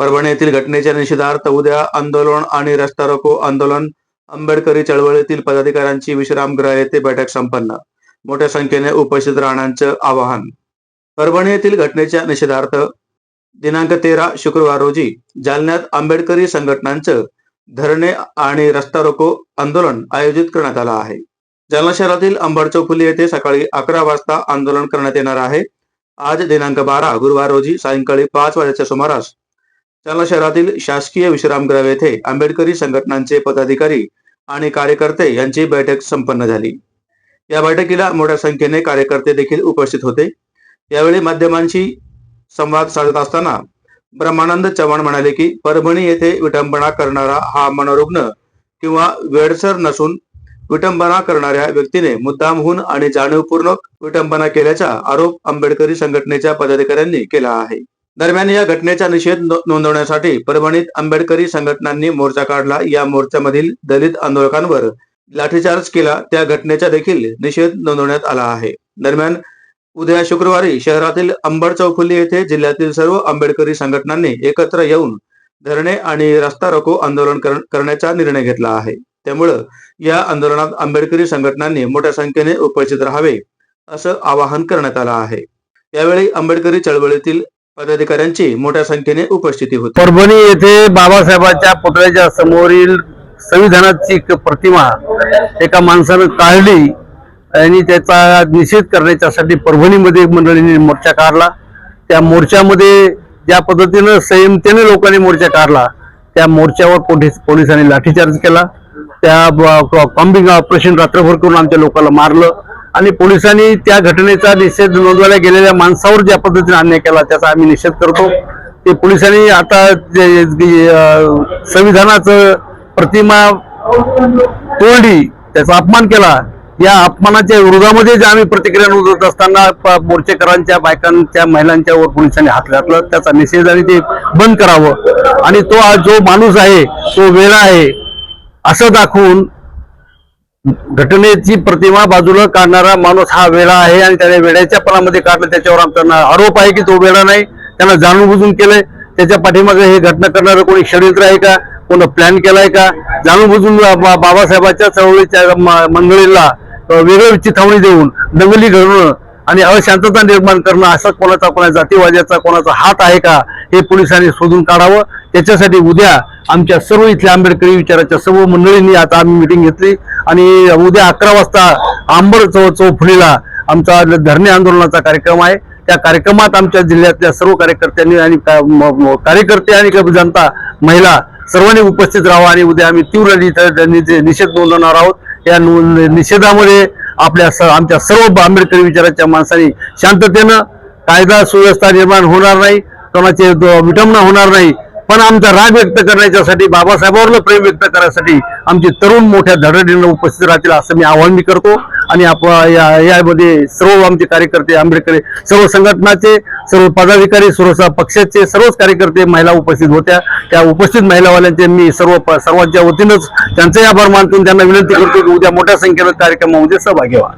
परभणी येथील घटनेच्या निषेधार्थ उद्या आंदोलन आणि रस्ता रोको आंदोलन. आंबेडकरी चळवळीतील पदाधिकाऱ्यांची विश्रामगृह येथे बैठक संपन्न. मोठ्या संख्येने उपस्थित राहण्याचं आवाहन. परभणी येथील घटनेच्या निषेधार्थ दिनांक तेरा शुक्रवार रोजी जालन्यात आंबेडकरी संघटनांचं धरणे आणि रस्ता रोको आंदोलन आयोजित करण्यात आलं आहे. जालना शहरातील अंबड चौफुली येथे सकाळी अकरा वाजता आंदोलन करण्यात येणार आहे. आज दिनांक बारा गुरुवार रोजी सायंकाळी पाच वाजेच्या सुमारास जालना शहरातील शासकीय विश्रामगृह येथे आंबेडकरी संघटनांचे पदाधिकारी आणि कार्यकर्ते यांची बैठक संपन्न झाली. या बैठकीला मोठ्या संख्येने कार्यकर्ते देखील उपस्थित होते. यावेळी माध्यमांशी संवाद साधत असताना ब्रह्मानंद चव्हाण म्हणाले की परभणी येथे विटंबना करणारा हा मनोरुग्ण किंवा वेडसर नसून विटंबना करणाऱ्या व्यक्तीने मुद्दामहून आणि जाणीवपूर्वक विटंबना केल्याचा आरोप आंबेडकरी संघटनेच्या पदाधिकाऱ्यांनी केला आहे. दरम्यान या घटनेचा निषेध नोंदवण्यासाठी परभणीत आंबेडकरी संघटनांनी मोर्चा काढला. या मोर्चामधील दलित आंदोलकांवर लाठीचार्ज केला. त्या घटनेचा देखील निषेध नोंदवण्यात आला आहे. दरम्यान उद्या शुक्रवारी शहरातील अंबड चौफुली येथे जिल्ह्यातील सर्व आंबेडकरी संघटनांनी एकत्र येऊन धरणे आणि रस्ता रोको आंदोलन कर- करण्याचा निर्णय घेतला आहे. त्यामुळं या आंदोलनात आंबेडकरी संघटनांनी मोठ्या संख्येने उपस्थित राहावे असं आवाहन करण्यात आलं आहे. यावेळी आंबेडकरी चळवळीतील पदाधिकाऱ्यांची मोठ्या संख्येने उपस्थिती होती. परभणी येथे बाबासाहेबांच्या पुतळ्याच्या समोरील संविधानाची एक प्रतिमा एका माणसानं काढली आणि त्याचा निषेध करण्याच्यासाठी परभणीमध्ये मंडळींनी मोर्चा काढला. त्या मोर्चामध्ये ज्या पद्धतीनं संयमतेने लोकांनी मोर्चा काढला त्या मोर्चावर पोलीस पोलिसांनी लाठीचार्ज केला. त्या कॉम्बिंग ऑपरेशन रात्रभर करून आमच्या लोकांना मारलं. आणि पोलिसांनी त्या घटनेचा निषेध नोंदवायला गेलेल्या माणसावर ज्या पद्धतीने अन्याय केला त्याचा आम्ही निषेध करतो. ते पोलिसांनी आता संविधानाचं प्रतिमा तोडली त्याचा अपमान केला. या अपमानाच्या विरोधामध्ये जे आम्ही प्रतिक्रिया नोंदवत असताना मोर्चेकरांच्या बायकांच्या महिलांच्या वर पोलिसांनी हात घातला. त्याचा निषेध आणि ते बंद करावं. आणि तो आज जो माणूस आहे तो वेळा आहे असं दाखवून घटनेची प्रतिमा बाजूला काढणारा माणूस हा वेळा आहे आणि त्याने वेड्याच्या पणामध्ये काढलं. त्याच्यावर आमचा आरोप आहे की तो वेळा नाही. त्यांना जाणून बुजून केलंय. त्याच्या पाठीमागे हे घटना करणारं कोणी षडयंत्र आहे का? कोण प्लॅन केलाय का? जाणून बुजून बा- बाबासाहेबांच्या चळवळीच्या मंडळीला वेगळं चिथावणी देऊन दंगली घडवणं आणि अशांतता निर्माण करणं असा कोणाचा कोणा जातीवाद्याचा कोणाचा हात आहे का हे पोलिसांनी शोधून काढावं. त्याच्यासाठी उद्या आमच्या सर्व इथल्या आंबेडकरी विचाराच्या सर्व मंडळींनी आता आम्ही मिटिंग घेतली. आणि उद्या अकरा वाजता आंबर चौ चौफुलीला आमचा धरणे आंदोलनाचा कार्यक्रम आहे. त्या कार्यक्रमात आमच्या जिल्ह्यातल्या सर्व कार्यकर्त्यांनी आणि का- म- कार्यकर्ते आणि जनता महिला सर्वांनी उपस्थित राहावं आणि उद्या आम्ही तीव्र निषेध निषेध नोंदवणार आहोत. या निषेधामध्ये आपल्या स- आमच्या सर्व आंबेडकरी विचाराच्या माणसांनी शांततेनं कायदा सुव्यवस्था निर्माण होणार नाही. कोणाचे द- विटंबना होणार नाही. पण आमचा राग व्यक्त करण्याच्यासाठी बाबासाहेबांवर प्रेम व्यक्त करण्यासाठी आमचे तरुण मोठ्या धडधडीनं उपस्थित राहतील असं मी आवाहन मी करतो. आणि आप या- यामध्ये सर्व आमचे कार्यकर्ते आंबेडकर सर्व संघटनाचे सर्व पदाधिकारी सर्व पक्षाचे सर्वच कार्यकर्ते महिला उपस्थित होत्या. त्या उपस्थित महिलावाल्यांचे मी सर्व सर्वांच्या वतीनंच त्यांचे आभार मानतो त्यांना विनंती करतो की उद्या मोठ्या संख्येनं कार्यक्रमामध्ये सहभागी व्हा.